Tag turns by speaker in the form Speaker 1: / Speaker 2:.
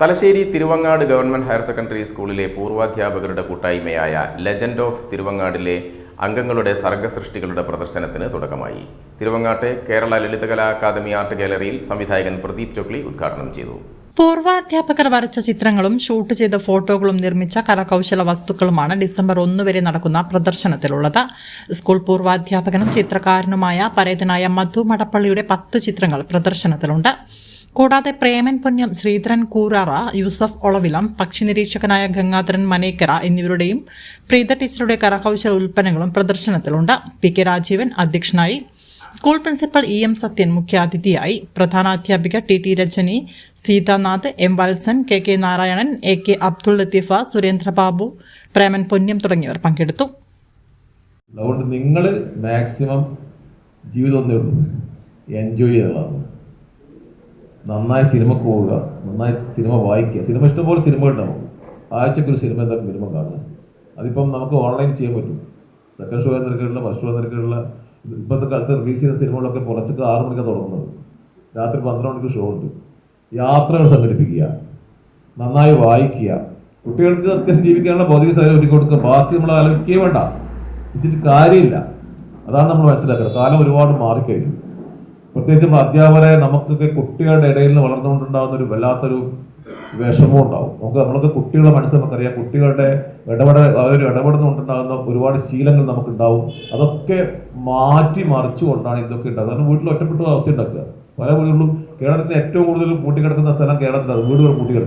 Speaker 1: Thalassery Thiruvangad government higher secondary സ്കൂളിലെ പൂർവാധ്യാപകരുടെ കൂട്ടായ്മയായ ലെജൻഡ് ഓഫ് തിരുവങ്ങാടിലെ അംഗങ്ങളുടെ സർഗസൃഷ്ടികളുടെ പ്രദർശനത്തിന് തുടക്കമായി. തിരുവങ്ങാട്ടെ കേരള ലളിതകലാ അക്കാദമി ആർട്ട് ഗാലറിയിൽ സംവിധായകൻ പ്രദീപ് ചൊക്ലി ഉദ്ഘാടനം ചെയ്തു.
Speaker 2: പൂർവാധ്യാപകർ വരച്ച ചിത്രങ്ങളും ഷൂട്ട് ചെയ്ത ഫോട്ടോകളും നിർമ്മിച്ച കരകൗശല വസ്തുക്കളുമാണ് ഡിസംബർ ഒന്ന് വരെ നടക്കുന്ന പ്രദർശനത്തിലുള്ളത്. സ്കൂൾ പൂർവാധ്യാപകനും ചിത്രകാരനുമായ പരേതനായ മധു മടപ്പള്ളിയുടെ പത്ത് ചിത്രങ്ങൾ പ്രദർശനത്തിലുണ്ട്. കൂടാതെ പ്രേമൻ പൊന്നം ശ്രീധരൻ കൂറാറ യൂസഫ് ഒളവിലം പക്ഷി നിരീക്ഷകനായ ഗംഗാധരൻ മനേക്കര എന്നിവരുടെയും പ്രീത ടീച്ചറുടെ കരകൗശല ഉൽപ്പന്നങ്ങളും പ്രദർശനത്തിലുണ്ട്. പി കെ രാജീവൻ അധ്യക്ഷനായി. School principal E M Sathyan മുഖ്യാതിഥിയായി. പ്രധാനാധ്യാപിക T T Rajani Seethanath M Valsan K K Narayanan A K Abdul Latheef Surendrababu Preman Ponnam തുടങ്ങിയവർ പങ്കെടുത്തു.
Speaker 3: അതുകൊണ്ട് നിങ്ങൾ മാക്സിമം ജീവിതം എൻജോയ് ചെയ്യുന്നതാണ് നന്നായി സിനിമക്ക് പോവുക നന്നായി സിനിമ വായിക്കുക. സിനിമ ഇഷ്ടംപോലെ സിനിമകളുണ്ടാവും ആഴ്ചക്കൊരു സിനിമ എന്തായാലും മിനിമം കാണുക. അതിപ്പം നമുക്ക് ഓൺലൈൻ ചെയ്യാൻ പറ്റും. സെക്കൻഡ് ഷോ നിരക്കുള്ള ഫസ്റ്റ് ഷോ നിരക്കുള്ള ഇപ്പോഴത്തെ കാലത്ത് റിലീസ് ചെയ്യുന്ന സിനിമകളൊക്കെ പുലച്ചൊക്കെ ആറ് മണിക്കാണ് തുടങ്ങുന്നത്. രാത്രി പന്ത്രണ്ട് മണിക്ക് ഷോ ഉണ്ട്. യാത്രകൾ സംഘടിപ്പിക്കുക നന്നായി വായിക്കുക. കുട്ടികൾക്ക് അത്യാവശ്യം ജീവിക്കാനുള്ള ഭൗതിക സാഹചര്യം ഒരുക്കി കൊടുക്കുക. ബാക്കി നമ്മൾ ആലോചിക്കുകയും വേണ്ട. ഇച്ചിരി കാര്യമില്ല. അതാണ് നമ്മൾ മനസ്സിലാക്കുന്നത് കാലം ഒരുപാട് മാറിക്കഴിഞ്ഞു. പ്രത്യേകിച്ച് അധ്യാപകരെ നമുക്കൊക്കെ കുട്ടികളുടെ ഇടയിൽ നിന്ന് വളർന്നുകൊണ്ടുണ്ടാകുന്ന ഒരു വല്ലാത്തൊരു വിഷമവും ഉണ്ടാവും. നമുക്ക് നമ്മളൊക്കെ കുട്ടികളുടെ മനസ്സ് നമുക്കറിയാം. കുട്ടികളുടെ ഇടപെട അവർ ഇടപെടുന്നുണ്ടാകുന്ന ഒരുപാട് ശീലങ്ങൾ നമുക്കുണ്ടാവും. അതൊക്കെ മാറ്റി മറിച്ചുകൊണ്ടാണ് ഇതൊക്കെ ഉണ്ടാകുന്നത്. കാരണം വീട്ടിൽ ഒറ്റപ്പെട്ട അവസ്ഥ ഉണ്ടാക്കുക. പല വീടുകളും കേരളത്തിൽ ഏറ്റവും കൂടുതൽ പൂട്ടിക്കിടക്കുന്ന സ്ഥലം കേരളത്തിലാണ്. വീടുകൾ പൂട്ടിക്കിടക്കുക